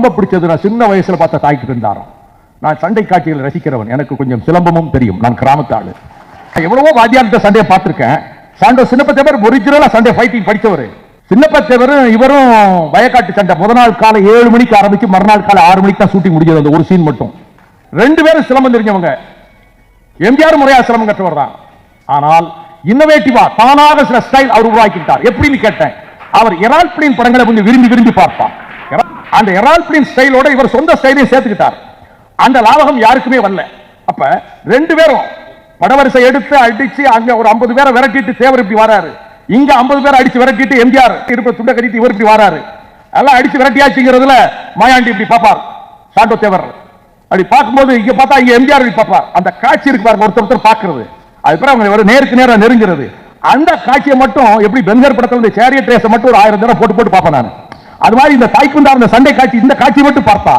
ரொம்ப பிடிச்சது நான் சின்ன வயசுல பார்த்த தாய்க்கு இருந்தாராம் நான் சண்டை காட்சிகளை ரசிக்கிறவன். எனக்கு கொஞ்சம் சிலம்பமும் தெரியும். நான் கிராமத்து ஆளு எவ்வளவோ வாத்தியார்கிட்ட சண்டையை பார்த்திருக்கேன். சண்டை சின்னப்பத்தேவர் ஒரிஜினலா சண்டை ஃபைட்டிங் படிச்சவர் சின்னப்பத்தேவரும் இவரும் வயக்காட்டு சண்டை. முத நாள் காலை ஏழு மணிக்கு ஆரம்பிச்சு மறுநாள் காலை ஆறு மணிக்கு தான் ஷூட்டிங் முடிஞ்சது. அந்த ஒரு சீன் மட்டும். ரெண்டு பேரும் சிலம்பம் தெரிஞ்சவங்க. எம்ஜிஆர் முறையா சிலம்பம் கற்றவர் தான். ஆனால் இன்னோவேட்டிவா தானாக சில ஸ்டைல் அவர் உருவாக்கிட்டார் எப்படின்னு கேட்டேன். அவர் எரால் படங்களை கொஞ்சம் விரும்பி விரும்பி பார்ப்பார். அந்த எரால் பிளின் ஸ்டைலோட இவர் சொந்த ஸ்டைலையும் சேர்த்துக்கிட்டார். அந்த லாபகம் யாருக்குமே வரல. அப்ப ரெண்டு பேரும் படவரிசை எடுத்து அடிச்சு அங்க ஒரு 50 பேரை விரட்டிட்டு தேவர் இப்படி வராரு. இங்க 50 பேரை அடிச்சு விரட்டிட்டு எம்ஜிஆர் இருப்ப துண்டை கட்டிட்டு இவர் இப்படி வராரு. எல்லாம் அடிச்சு விரட்டியாச்சுங்கிறதுல மாயாண்டி இப்படி பார்ப்பார். சாண்டோ தேவர். அப்படி பார்க்கும்போது இங்க பார்த்தா இங்க எம்ஜிஆர் இப்படி பார்ப்பார். அந்த காட்சி இருக்கு பாருங்க ஒருத்தர் ஒருத்தர் பார்க்கறது. அதுக்கப்புறம் அவங்க ஒரு நேருக்கு நேரம் நெருங்கிறது. அந்த காட்சியை மட்டும் எப்படி பெங்கர் படத்துல இந்த சேரியட் ரேஸை மட்டும் ஒரு ஆயிரம் தடவை போட்டு போட்டு பார்ப்பேன் நான். அது மாதிரி இந்த தாய்க்குண்டார் இந்த சண்டை காட்சி இந்த காட்சி மட்டும் பார்த்தா.